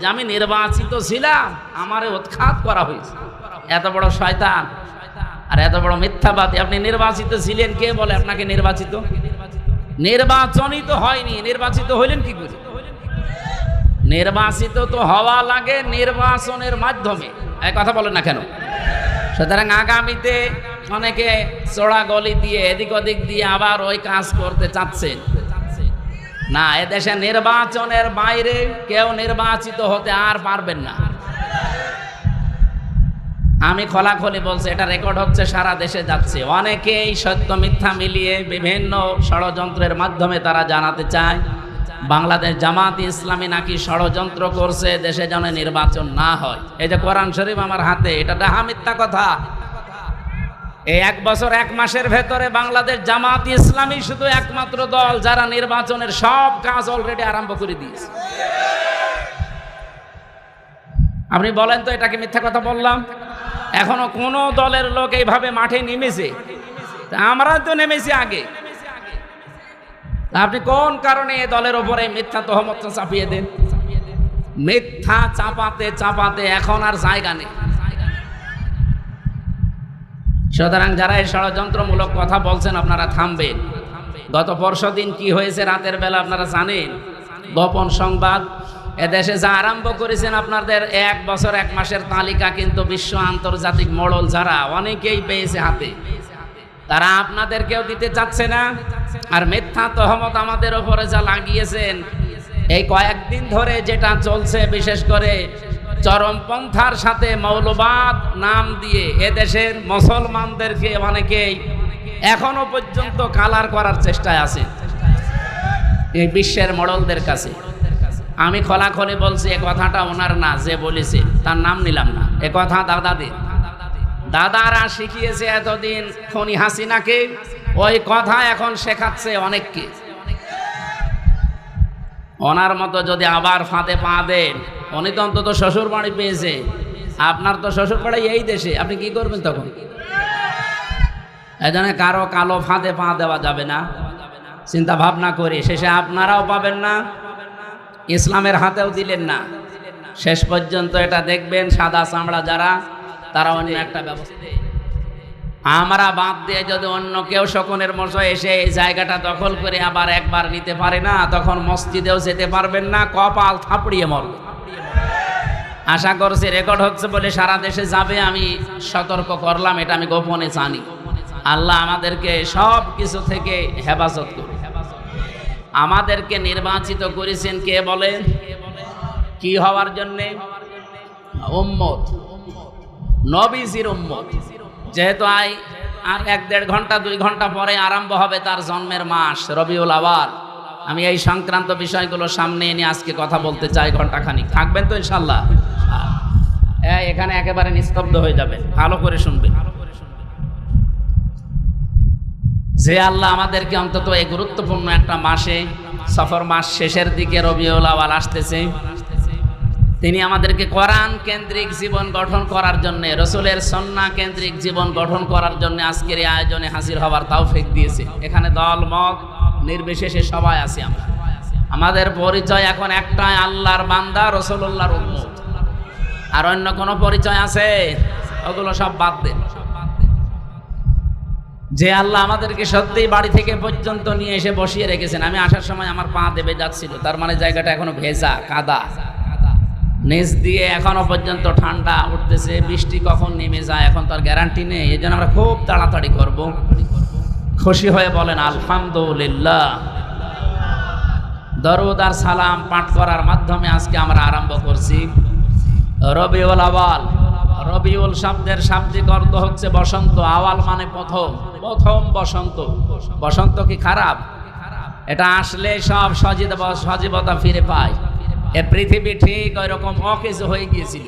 যে আমি নির্বাচিত ছিলাম, আমারে উৎখাত করা হয়েছে। এত বড় শয়তান আর এত বড় মিথ্যাবাদী। আপনি নির্বাচিত ছিলেন, কে বলে আপনাকে নির্বাচিত? নির্বাচনই তো হয়নি। নির্বাচিত হইলেন কি করে? নির্বাচিত তো হওয়া লাগে নির্বাচনের মাধ্যমে। এই কথা বলেন না কেন? সুতরাং আগামীতে অনেকে চোড়া গলি দিয়ে এদিক ওদিক দিয়ে আবার ওই কাজ করতে চাচ্ছেন। না এদেশে নির্বাচনের বাইরে কেউ নির্বাচিত হতে আর পারবেন না। আমি খোলাখলি বলছি, এটা রেকর্ড হচ্ছে, সারা দেশে যাচ্ছে। অনেকেই সত্য মিথ্যা মিলিয়ে বিভিন্ন ষড়যন্ত্রের মাধ্যমে তারা জানাতে চায়, বাংলাদেশ জামাত ইসলামী নাকি ষড়যন্ত্র করছে, দেশে যেন নির্বাচন না হয়। এই যে কোরআন শরীফ আমার হাতে, এটা মিথ্যা কথা। এই এক বছর, এক মাসের ভেতরে বাংলাদেশ জামাত ইসলামী শুধু একমাত্র দল যারা নির্বাচনের সব কাজ অলরেডি আরম্ভ করে দিয়েছে। আপনি বলেন তো এটাকে মিথ্যা কথা বললাম? এখনও কোনো দলের লোক এইভাবে মাঠে নেমেছে? আমরা তো নেমেছি আগে। আপনি কোন কারণে এ দলের ওপরে মিথ্যা তহমত চাপিয়ে দেন? মিথ্যা চাপাতে চাপাতে এখন আর জায়গা নেই। সুতরাং যারা এই ষড়যন্ত্রমূলক কথা বলছেন, আপনারা থামবেন। গত পরশু দিন কি হয়েছে রাতের বেলা আপনারা জানেন? গোপন সংবাদ, এদেশে যা আরম্ভ করেছেন আপনাদের এক বছর, এক মাসের তালিকা কিন্তু বিশ্ব আন্তর্জাতিক মডল যারা, অনেকেই পেয়েছে হাতে। তারা আপনাদেরকেও দিতে চাচ্ছে না। আর মিথ্যা তহমত আমাদের ওপরে যা লাগিয়েছেন, এই কয়েকদিন ধরে যেটা চলছে, বিশেষ করে চরমপন্থার সাথে মৌলবাদ নাম দিয়ে এদেশের মুসলমানদেরকে অনেকেই এখনও পর্যন্ত কালার করার চেষ্টায় আছে। এই বিশ্বের মডলদের কাছে। আমি খোলাখলি বলছি, এ কথাটা ওনার না, যে বলেছে, তার নাম নিলাম না। এ কথা দাদাদের। দাদারা শিখিয়েছে এতদিন খনি হাসিনাকে, ওই কথা এখন শেখাচ্ছে অনেককে। ওনার মতো যদি আবার ফাঁদে পা দেন উনি তো অন্তত শ্বশুর বাড়ি পেয়েছে। আপনার তো শ্বশুর বাড়ি এই দেশে, আপনি কি করবেন তখন? এই জন্য কারও কালো ফাঁদে পা দেওয়া যাবে না। চিন্তা ভাবনা করে, শেষে আপনারাও পাবেন না, ইসলামের হাতেও দিলেন না। শেষ পর্যন্ত এটা দেখবেন, সাদা চামড়া যারা, তারা অন্য একটা ব্যবস্থা আমরা বাদ দিয়ে যদি অন্য কেউ শকুনের মশো এসে এই জায়গাটা দখল করে আবার একবার নিতে পারে না, তখন মসজিদেও যেতে পারবেন না, কপাল থাপড়িয়ে মরবে। আশা করছি রেকর্ড হচ্ছে বলে সারা দেশে যাবে, আমি সতর্ক করলাম, এটা আমি গোপনে জানি। আল্লাহ আমাদেরকে সব কিছু থেকে হেফাজত করুন। আমাদেরকে নির্বাচিত করেছেন কে বলেন? কি হওয়ার জন্যে? উম্মত। নবীজির উম্মত। যেহেতু আই আর এক দেড় ঘণ্টা, দুই ঘণ্টা পরে আরম্ভ হবে তার জন্মের মাস, রবিউল আওয়াল। আমি এই সংক্রান্ত বিষয়গুলো সামনে এনে আজকে কথা বলতে চাই ঘন্টাখানিক থাকবেন তো ইনশাল্লাহ এখানে একেবারে নিস্তব্ধ হয়ে যাবে। ভালো করে শুনবেন। যে আল্লাহ আমাদেরকে অন্তত এই গুরুত্বপূর্ণ একটা মাসে, সফর মাস শেষের দিকে রবিউল আওয়াল আসতেছে। তিনি আমাদেরকে কোরআন কেন্দ্রিক জীবন গঠন করার জন্য, রসুলের সন্না কেন্দ্রিক জীবন গঠন করার জন্য আজকের এই আয়োজনে হাজির হওয়ার তাও ফেক দিয়েছে। এখানে দল মত নির্বিশেষে সবাই আছি আমরা। আমাদের পরিচয় এখন একটাই, আল্লাহর বান্দা রসুল্লাহর উম্মত। আর অন্য কোনো পরিচয় আছে? ওগুলো সব বাদ দেন যে আল্লাহ আমাদেরকে সত্যিই বাড়ি থেকে পর্যন্ত নিয়ে এসে বসিয়ে রেখেছেন, আমি আসার সময় আমার পা দেবে যাচ্ছিল, তার মানে জায়গাটা এখনও ভেজা, কাদা। নিচ দিয়ে এখনও পর্যন্ত ঠান্ডা উঠতেছে, বৃষ্টি কখন নেমে যায়, এখন তার গ্যারান্টি নেই এই জন্য আমরা খুব তাড়াতাড়ি করব। খুশি হয়ে বলেন, আলহামদুলিল্লাহ। দরুদ আর সালাম পাঠ করার মাধ্যমে আজকে আমরা আরম্ভ করছি। রবিউল আওয়াল রবিউল শব্দের শাব্দিক অর্থ হচ্ছে বসন্ত। আওয়াল মানে প্রথম প্রথম বসন্ত। বসন্ত কি খারাপ? এটা আসলে সব সজীব সজীবতা ফিরে পায়। এ পৃথিবী ঠিক ওই রকম অকেজ হয়ে গিয়েছিল।